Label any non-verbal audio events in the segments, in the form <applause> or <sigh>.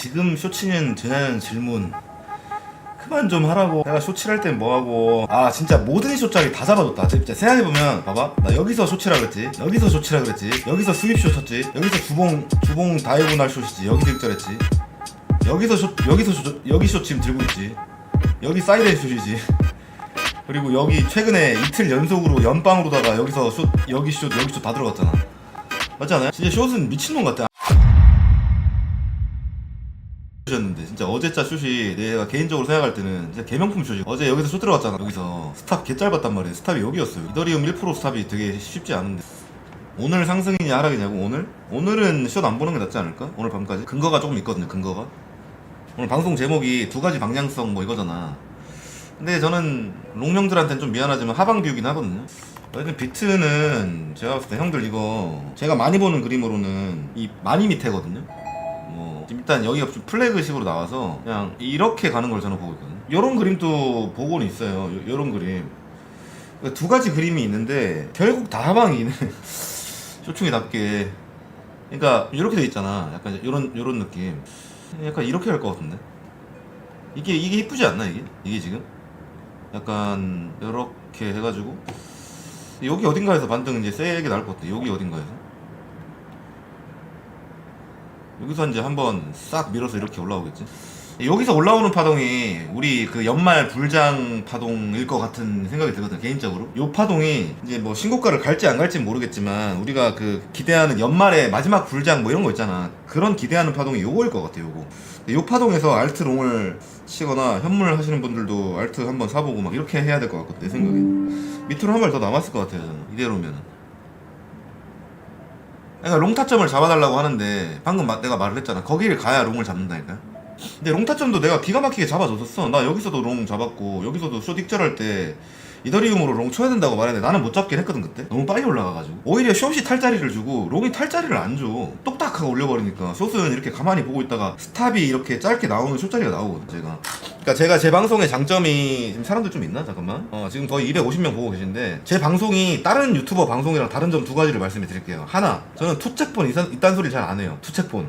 지금 쇼치는 되냐는 질문. 그만 좀 하라고. 내가 쇼치할 땐 뭐하고. 아 진짜 모든 쇼짜리 다 잡아줬다. 진짜 생각해보면 봐봐. 나 여기서 쇼치라 그랬지. 여기서 쇼치라 그랬지. 여기서 수입쇼 쳤지. 여기서 주봉 주봉 다이고날 쇼시지. 여기서 익절했지. 여기서 쇼 여기서 쇼 여기 쇼 지금 들고 있지. 여기 사이드 쇼시지. <laughs> 그리고 여기 최근에 이틀 연속으로 연방으로다가 여기서 쇼 여기 쇼 여기 쇼 다 들어갔잖아. 맞지 않아요? 진짜 숏은 미친놈 같아 셨는데 진짜 어제자 숏이 내가 개인적으로 생각할 때는 진짜 개명품 숏이 어제 여기서 숏 들어갔잖아. 여기서 스탑 개 짧았단 말이야 스탑이 여기였어요. 이더리움 1% 스탑이 되게 쉽지 않은데. 오늘 상승이냐 하락이냐고 오늘? 오늘은 숏안 보는 게 낫지 않을까? 오늘 밤까지? 근거가 조금 있거든요 근거가. 오늘 방송 제목이 두 가지 방향성 뭐 이거잖아. 근데 저는 롱령들한테는 좀 미안하지만 하방 비우긴 하거든요. 하여튼 비트는 제가 봤을 때 형들 이거 제가 많이 보는 그림으로는 이 많이 밑에거든요. 뭐 일단 여기가 좀 플래그식으로 나와서 그냥 이렇게 가는 걸 저는 보고 있거든요. 이런 그림도 보고는 있어요. 요, 런 그림. 그러니까 두 가지 그림이 있는데 결국 다 하방이네. <laughs> 쇼충이답게. 그러니까 이렇게 돼 있잖아. 약간 이런 이런 느낌. 약간 이렇게 할 것 같은데. 이게 이게 이쁘지 않나 이게? 이게 지금? 약간 이렇게 해가지고 여기 어딘가에서 반등 이제 세게 나올 것 같아. 여기 어딘가에서. 여기서 이제 한번 싹 밀어서 이렇게 올라오겠지. 여기서 올라오는 파동이 우리 그 연말 불장 파동일 것 같은 생각이 들거든 개인적으로. 요 파동이 이제 뭐 신고가를 갈지 안 갈지 는 모르겠지만 우리가 그 기대하는 연말에 마지막 불장 뭐 이런 거 있잖아. 그런 기대하는 파동이 요거일 것 같아 요거. 요 파동에서 알트 롱을 치거나 현물 하시는 분들도 알트 한번 사보고 막 이렇게 해야 될 것 같거든 내 생각에. 밑으로 한 발 더 남았을 것 같아요 저는 이대로면은. 그러니까 롱 타점을 잡아달라고 하는데 방금 마- 내가 말을 했잖아. 거기를 가야 롱을 잡는다니까 근데 롱 타점도 내가 기가 막히게 잡아줬었어. 나 여기서도 롱 잡았고 여기서도 숏 익절할 때 이더리움으로 롱 쳐야 된다고 말했는데 나는 못 잡긴 했거든 그때. 너무 빨리 올라가가지고. 오히려 숏이 탈자리를 주고 롱이 탈자리를 안줘. 똑딱하게 올려버리니까 숏은 이렇게 가만히 보고 있다가 스탑이 이렇게 짧게 나오는 숏자리가 나오거든 제가. 그러니까 제가 제 방송의 장점이 지금 사람들 좀 있나? 잠깐만. 어 지금 거의 250명 보고 계신데 제 방송이 다른 유튜버 방송이랑 다른 점 두 가지를 말씀해 드릴게요. 하나 저는 투책본 이딴 소리 잘 안 해요. 투책본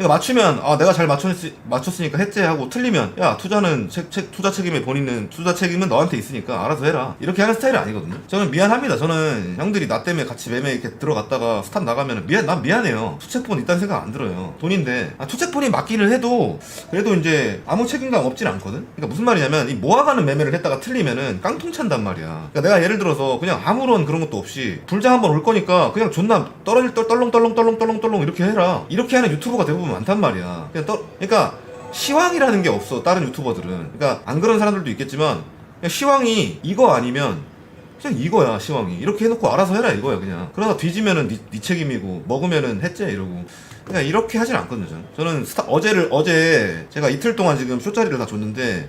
그러니까 맞추면 아 내가 잘 맞췄, 맞췄으니까 했지 하고 틀리면 야 투자는 책, 책, 투자 책임에 본인은 투자 책임은 너한테 있으니까 알아서 해라. 이렇게 하는 스타일이 아니거든요. 저는 미안합니다. 저는 형들이 나 때문에 같이 매매 이렇게 들어갔다가 스탑 나가면 미안 난 미안해요. 투책본 있다는 생각 안 들어요. 돈인데. 아, 투책본이 맞기를 해도 그래도 이제 아무 책임감 없진 않거든? 그러니까 무슨 말이냐면 이 모아가는 매매를 했다가 틀리면은 깡통 찬단 말이야. 그러니까 내가 예를 들어서 그냥 아무런 그런 것도 없이 불장 한번 올 거니까 그냥 존나 떨어질 떨 떨렁떨렁 떨렁 떨렁 떨렁 이렇게 해라. 이렇게 하는 유튜버가 대부분 많단 말이야. 그냥 떠 그러니까 시황이라는 게 없어 다른 유튜버들은. 그러니까 안 그런 사람들도 있겠지만 그냥 시황이 이거 아니면 그냥 이거야 시황이. 이렇게 해놓고 알아서 해라 이거야 그냥. 그러다 뒤지면은 네, 네 책임이고 먹으면은 했지 이러고. 그냥 이렇게 하진 않거든요 저는. 저는 스타 어제를 어제 제가 이틀 동안 지금 쇼짜리를 다 줬는데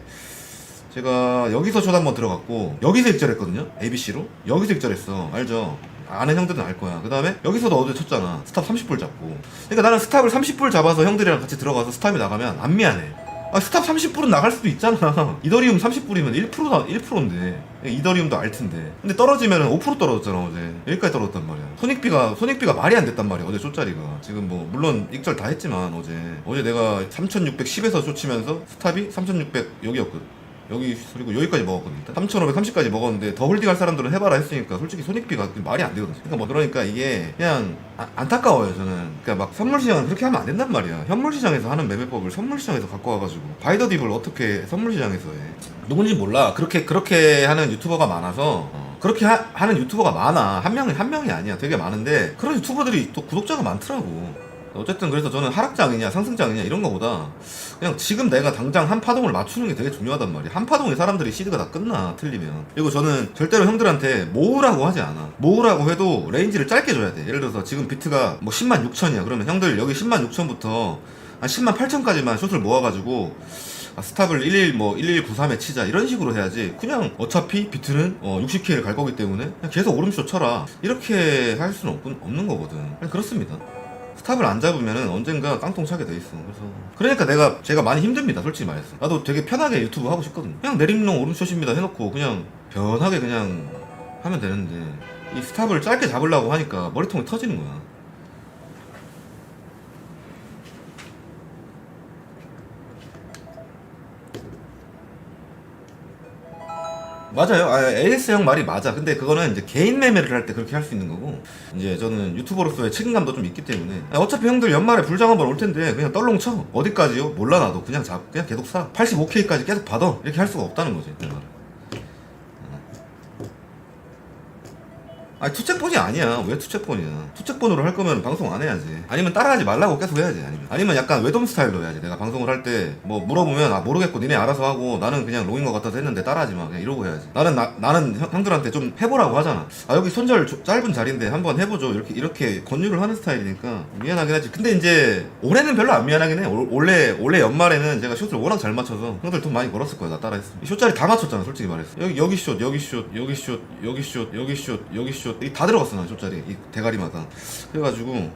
제가 여기서 숏 한번 들어갔고 여기서 익절했거든요 ABC로. 여기서 익절했어 알죠 아는 형들은 알 거야. 그 다음에 여기서도 어제 쳤잖아. 스탑 30불 잡고. 그러니까 나는 스탑을 30불 잡아서 형들이랑 같이 들어가서 스탑이 나가면 안 미안해. 아 스탑 30불은 나갈 수도 있잖아. <laughs> 이더리움 30불이면 1%다 1%인데. 이더리움도 알텐데. 근데 떨어지면 5% 떨어졌잖아 어제. 여기까지 떨어졌단 말이야. 손익비가 손익비가 말이 안 됐단 말이야 어제 쇼짜리가. 지금 뭐 물론 익절 다 했지만 어제. 어제 내가 3610에서 쇼치면서 스탑이 3600 여기였거든 여기 그리고 여기까지 먹었거든. 3,530까지 먹었는데 더 홀딩할 사람들은 해봐라 했으니까 솔직히 손익비가 말이 안 되거든. 그러니까 뭐 그러니까 이게 그냥 아- 안타까워요 저는. 그러니까 막 선물 시장은 그렇게 하면 안 된단 말이야. 현물 시장에서 하는 매매법을 선물 시장에서 갖고 와가지고 바이더 딥을 어떻게 선물 시장에서 해? 누군지 몰라. 그렇게 그렇게 하는 유튜버가 많아서. 어, 그렇게 하, 는 유튜버가 많아. 한 명이 한 명이 아니야. 되게 많은데 그런 유튜버들이 또 구독자가 많더라고. 어쨌든 그래서 저는 하락장이냐 상승장이냐 이런 거보다 그냥 지금 내가 당장 한 파동을 맞추는 게 되게 중요하단 말이야. 한 파동에 사람들이 시드가 다 끝나 틀리면. 그리고 저는 절대로 형들한테 모으라고 하지 않아. 모으라고 해도 레인지를 짧게 줘야 돼. 예를 들어서 지금 비트가 뭐 10만 6천이야. 그러면 형들 여기 10만 6천부터 한 10만 8천까지만 숏을 모아가지고 아, 스탑을 11 뭐 1193에 치자 이런 식으로 해야지 그냥 어차피 비트는 어, 60K를 갈 거기 때문에 그냥 계속 오름쇼 쳐라 이렇게 할 수는 없, 없는 거거든 그냥 그렇습니다 스탑을 안 잡으면은 언젠가 깡통 차게 돼 있어. 그래서 그러니까 내가 제가 많이 힘듭니다. 솔직히 말해서. 나도 되게 편하게 유튜브 하고 싶거든. 그냥 내림롱 오른쇼입니다 해놓고 그냥 편하게 그냥 하면 되는데 이 스탑을 짧게 잡으려고 하니까 머리통이 터지는 거야. 맞아요. 아, AS형 말이 맞아. 근데 그거는 이제 개인 매매를 할 때 그렇게 할 수 있는 거고, 이제 저는 유튜버로서의 책임감도 좀 있기 때문에. 아, 어차피 형들 연말에 불장 한번 올 텐데, 그냥 떨렁 쳐. 어디까지요? 몰라, 나도. 그냥 잡, 그냥 계속 사. 85K까지 계속 받아. 이렇게 할 수가 없다는 거지. 내 말은. 아니 투책본이 아니야. 왜 투책본이야? 투책본으로 할 거면 방송 안 해야지. 아니면 따라하지 말라고 계속 해야지 아니면. 아니면 약간 외돔 스타일로 해야지. 내가 방송을 할 때 뭐 물어보면 아 모르겠고 니네 알아서 하고 나는 그냥 롱인 것 같아서 했는데 따라하지 마. 그냥 이러고 해야지. 나는 나, 나는 형, 형들한테 좀 해보라고 하잖아. 아 여기 손절 조- 짧은 자리인데 한번 해보죠. 이렇게 이렇게 권유를 하는 스타일이니까 미안하긴 하지. 근데 이제 올해는 별로 안 미안하긴 해. 올- 올해 올해 연말에는 제가 숏을 워낙 잘 맞춰서 형들 돈 많이 벌었을 거야 나 따라했어 이 숏자리 다 맞췄잖아 솔직히 말해서. 여기 여기 숏 여기 숏 여기 숏 여기 숏 여기 숏 여기 숏 이게 다 들어갔어 나 숏자리 이 대가리마다. 그래가지고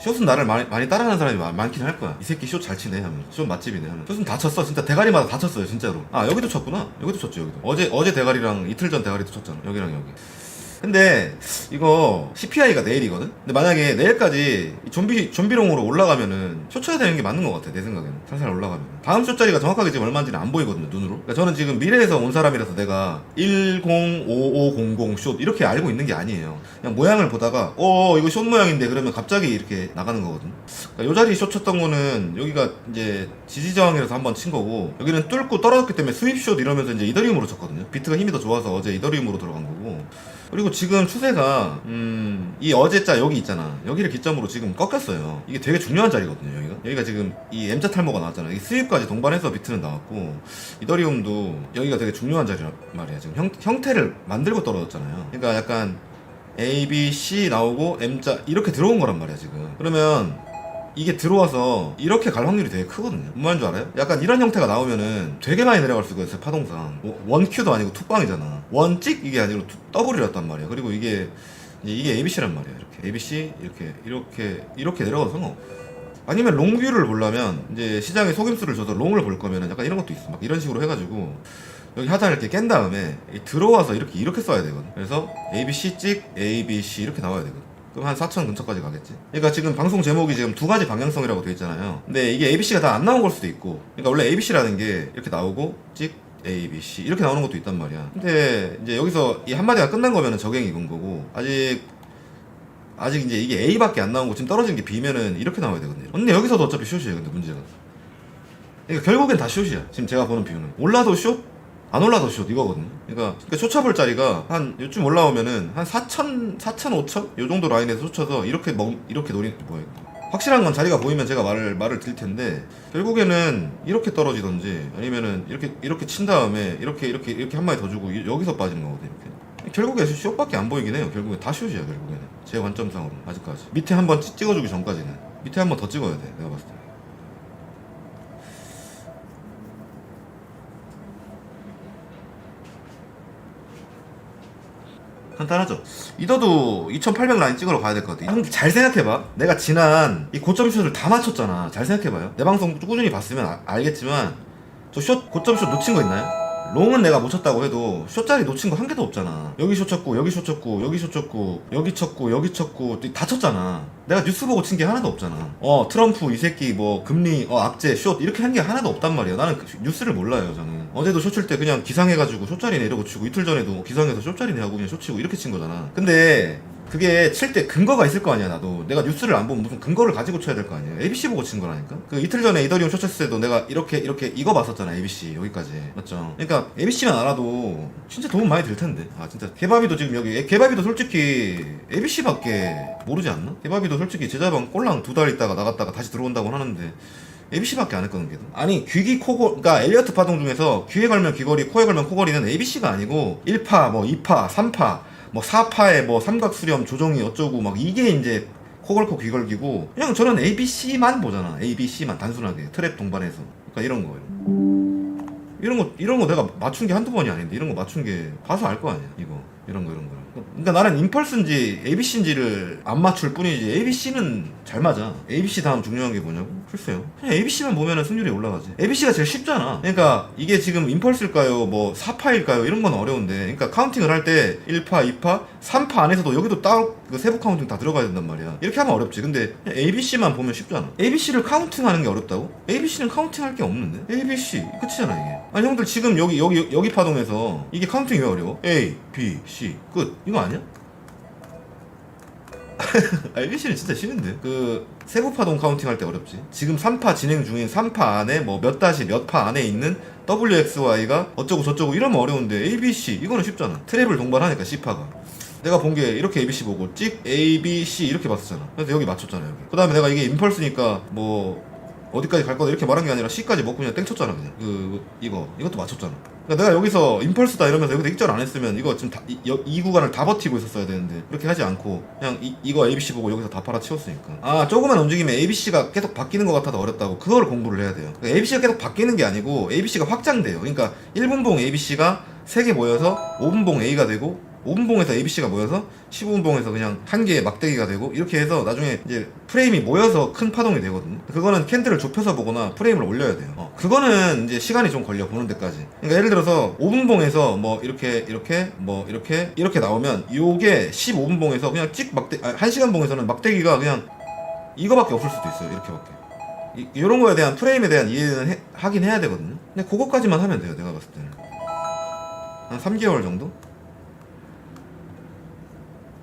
숏은 나를 많이, 많이 따라하는 사람이 많, 많긴 할 거야. 이 새끼 숏 잘 치네 하면. 숏 맛집이네 하면. 숏은 다 쳤어. 진짜 대가리마다 다 쳤어요 진짜로. 아 여기도 쳤구나. 여기도 쳤죠 여기도. 어제 어제 대가리랑 이틀 전 대가리도 쳤잖아 여기랑 여기 근데 이거 CPI가 내일이거든? 근데 만약에 내일까지 이 좀비, 좀비롱으로 올라가면은 쇼 쳐야 되는 게 맞는 것 같아 내 생각에는. 살살 올라가면. 다음 쇼짜리가 정확하게 지금 얼마인지는 안 보이거든요 눈으로. 그러니까 저는 지금 미래에서 온 사람이라서 내가 105500숏 이렇게 알고 있는 게 아니에요. 그냥 모양을 보다가 어 이거 숏 모양인데 그러면 갑자기 이렇게 나가는 거거든. 그러니까 요 자리 숏 쳤던 거는 여기가 이제 지지저항이라서 한번 친 거고 여기는 뚫고 떨어졌기 때문에 숏 이러면서 이제 이더리움으로 쳤거든요. 비트가 힘이 더 좋아서 어제 이더리움으로 들어간 거고 그리고 지금 추세가 음, 이 어제자 여기 있잖아. 여기를 기점으로 지금 꺾였어요. 이게 되게 중요한 자리거든요 여기가. 여기가 지금 이 M자 탈모가 나왔잖아. 이 스윕까지 동반해서 비트는 나왔고 이더리움도 여기가 되게 중요한 자리란 말이야. 지금 형, 형태를 만들고 떨어졌잖아요. 그러니까 약간 A, B, C 나오고 M자 이렇게 들어온 거란 말이야 지금. 그러면 이게 들어와서 이렇게 갈 확률이 되게 크거든요. 뭔 말인 줄 알아요? 약간 이런 형태가 나오면은 되게 많이 내려갈 수가 있어요, 파동상. 뭐, 원큐도 아니고 투빵이잖아. 원찍 이게 아니고 투, 더블이었단 말이야. 그리고 이게, 이게 ABC란 말이야. 이렇게. ABC, 이렇게, 이렇게, 이렇게 내려가도. 아니면 롱뷰를 보려면 이제 시장에 속임수를 줘서 롱을 볼 거면은 약간 이런 것도 있어. 막 이런 식으로 해가지고 여기 하단을 이렇게 깬 다음에 이 들어와서 이렇게 이렇게 써야 되거든. 그래서 ABC 찍 ABC 이렇게 나와야 되거든. 그럼 한 4천 근처까지 가겠지. 그러니까 지금 방송 제목이 지금 두 가지 방향성이라고 돼 있잖아요. 근데 이게 ABC가 다 안 나온 걸 수도 있고. 그러니까 원래 ABC라는 게 이렇게 나오고 찍 ABC 이렇게 나오는 것도 있단 말이야. 근데 이제 여기서 이 한마디가 끝난 거면은 적행이 익은 거고 아직 아직 이제 이게 A밖에 안 나오고 지금 떨어진 게 B면은 이렇게 나와야 되거든요. 근데 여기서도 어차피 숏이에요. 근데 문제가. 그러니까 결국엔 다 숏이야. 지금 제가 보는 비유는. 올라도 숏, 안 올라도 숏 이거거든요. 그러니까, 그러니까 쇼차볼 자리가 한 요즘 올라오면은 한 4천, 4천, 5천 요 정도 라인에서 숏쳐서 이렇게 먹 이렇게 노리 뭐야. 이거. 확실한 건 자리가 보이면 제가 말을 말을 드릴 텐데 결국에는 이렇게 떨어지던지 아니면은 이렇게 이렇게 친 다음에 이렇게 이렇게 이렇게 한 마디 더 주고 이- 여기서 빠지는 거거든요. 이렇게. 결국에 숏밖에 안 보이긴 해요. 결국에 다 숏이야 결국에는 제 관점상으로 아직까지 밑에 한번 찍어주기 전까지는 밑에 한 번 더 찍어야 돼 내가 봤을 때. 간단하죠. 이더도 2800 라인 찍으러 가야 될 것 같아. 형들 잘 생각해봐. 내가 지난 이 고점 슛을 다 맞췄잖아. 잘 생각해봐요. 내 방송 꾸준히 봤으면 아- 알겠지만 저숏 고점 슛 놓친 거 있나요? 롱은 내가 못 쳤다고 해도 숏자리 놓친 거 한 개도 없잖아. 여기 숏 쳤고 여기 숏 쳤고 여기 숏 쳤고 여기 쳤고 여기 쳤고 다 쳤잖아. 내가 뉴스 보고 친 게 하나도 없잖아. 어 트럼프 이 새끼 뭐 금리 어 악재 숏 이렇게 한 게 하나도 없단 말이야. 나는 그 뉴스를 몰라요 저는. 어제도 숏칠때 그냥 기상해가지고 숏자리네 이러고 치고 이틀 전에도 기상해서 숏자리네 하고 그냥 숏 치고 이렇게 친 거잖아. 근데 그게 칠 때 근거가 있을 거 아니야 나도. 내가 뉴스를 안 보면 무슨 근거를 가지고 쳐야 될 거 아니야. ABC 보고 친 거라니까. 그 이틀 전에 이더리움 쳤을 때도 내가 이렇게 이렇게 이거 봤었잖아 ABC 여기까지. 맞죠? 그러니까 ABC만 알아도 진짜 도움 많이 될 텐데. 아 진짜. 개바비도 지금 여기 개바비도 솔직히 ABC밖에 모르지 않나? 개바비도 솔직히 제자방 꼴랑 두 달 있다가 나갔다가 다시 들어온다고 하는데 ABC밖에 안 했거든 걔도. 아니 귀기 코골 그러니까 엘리어트 파동 중에서 귀에 걸면 귀걸이 코에 걸면 코걸이는 ABC가 아니고 1파 뭐 2파 3파 뭐 4파에 뭐 삼각 수렴 조정이 어쩌고 막 이게 이제 코걸코 귀걸기고 그냥 저는 ABC만 보잖아. ABC만 단순하게. 트랩 동반해서. 그러니까 이런 거 이런 거 이런 거 내가 맞춘 게 한두 번이 아닌데 이런 거 맞춘 게 봐서 알 거 아니야. 이거. 이런 거 이런 거 그러니까 나는 임펄스인지 ABC인지를 안 맞출 뿐이지 ABC는 잘 맞아. ABC 다음 중요한 게 뭐냐고? 글쎄요. 그냥 ABC만 보면은 승률이 올라가지. ABC가 제일 쉽잖아. 그러니까 이게 지금 임펄스일까요? 뭐 4파일까요? 이런 건 어려운데. 그러니까 카운팅을 할 때 1파, 2파, 3파 안에서도 여기도 따로 그 세부 카운팅 다 들어가야 된단 말이야. 이렇게 하면 어렵지. 근데 그냥 ABC만 보면 쉽잖아. ABC를 카운팅하는 게 어렵다고? ABC는 카운팅할 게 없는데. ABC 끝이잖아 이게. 아니 형들 지금 여기 여기 여기 파동에서 이게 카운팅이 왜 어려워? A, B, C. 끝. 이거 아니야? <laughs> ABC는 진짜 쉬운데. 그 세부 파동 카운팅 할 때 어렵지. 지금 3파 진행 중인 3파 안에 뭐 몇 다시 몇 파 안에 있는 WXY가 어쩌고 저쩌고 이러면 어려운데 ABC 이거는 쉽잖아. 트랩을 동반하니까 C파가. 내가 본 게 이렇게 ABC 보고 찍 A, B, C 이렇게 봤었잖아. 그래서 여기 맞췄잖아 여기. 그 다음에 내가 이게 임펄스니까 뭐 어디까지 갈 거다 이렇게 말한 게 아니라 C까지 먹고 그냥 땡쳤잖아 그냥. 그 이거 이것도 맞췄잖아. 그러니까 내가 여기서 임펄스다 이러면서 여기서 익절 안 했으면 이거 지금 다, 이, 여- 이 구간을 다 버티고 있었어야 되는데 그렇게 하지 않고 그냥 이, 이거 ABC 보고 여기서 다 팔아치웠으니까. 아 조그만 움직임에 ABC가 계속 바뀌는 것 같아도 어렵다고 그걸 공부를 해야 돼요. 그러니까 ABC가 계속 바뀌는 게 아니고 ABC가 확장돼요. 그러니까 1분봉 ABC가 3개 모여서 5분봉 A가 되고 5분봉에서 ABC가 모여서 15분봉에서 그냥 한 개의 막대기가 되고 이렇게 해서 나중에 이제 프레임이 모여서 큰 파동이 되거든요. 그거는 캔들을 좁혀서 보거나 프레임을 올려야 돼요. 어, 그거는 이제 시간이 좀 걸려 보는 데까지. 그러니까 예를 들어서 5분봉에서 뭐 이렇게 이렇게 뭐 이렇게 이렇게 나오면 요게 15분봉에서 그냥 찍 막대 아, 1시간 봉에서는 막대기가 그냥 이거밖에 없을 수도 있어요. 이렇게밖에. 이, 이런 거에 대한 프레임에 대한 이해는 해- 하긴 해야 되거든요. 근데 그거까지만 하면 돼요. 내가 봤을 때는. 한 3개월 정도?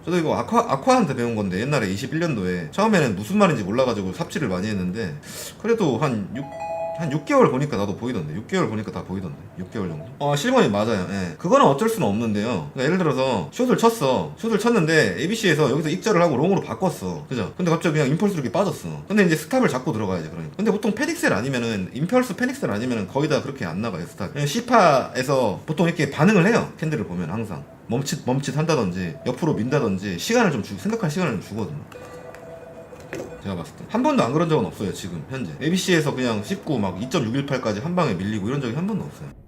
저도 이거 아쿠아, 아쿠아한테 배운 건데 옛날에 21년도에 처음에는 무슨 말인지 몰라가지고 삽질을 많이 했는데 그래도 한 6, 한 6개월 보니까 나도 보이던데. 6개월 보니까 다 보이던데. 6개월 정도? 어 실버님 맞아요. 예. 그거는 어쩔 수는 없는데요. 그러니까 예를 들어서 숏을 쳤어. 숏을 쳤는데 ABC에서 여기서 익절을 하고 롱으로 바꿨어. 그죠? 근데 갑자기 그냥 임펄스로 이렇게 빠졌어. 근데 이제 스탑을 잡고 들어가야지 그러니까. 근데 보통 페닉셀 아니면은 임펄스 페닉셀 아니면은 거의 다 그렇게 안 나가요 스탑 그냥 C파에서 보통 이렇게 반응을 해요 캔들을 보면 항상 멈칫 멈칫 한다든지 옆으로 민다든지 시간을 좀 주, 생각할 시간을 좀 주거든요. 제가 봤을 때. 한 번도 안 그런 적은 없어요 지금 현재. ABC에서 그냥 씹고 막 2.618까지 한 방에 밀리고 이런 적이 한 번도 없어요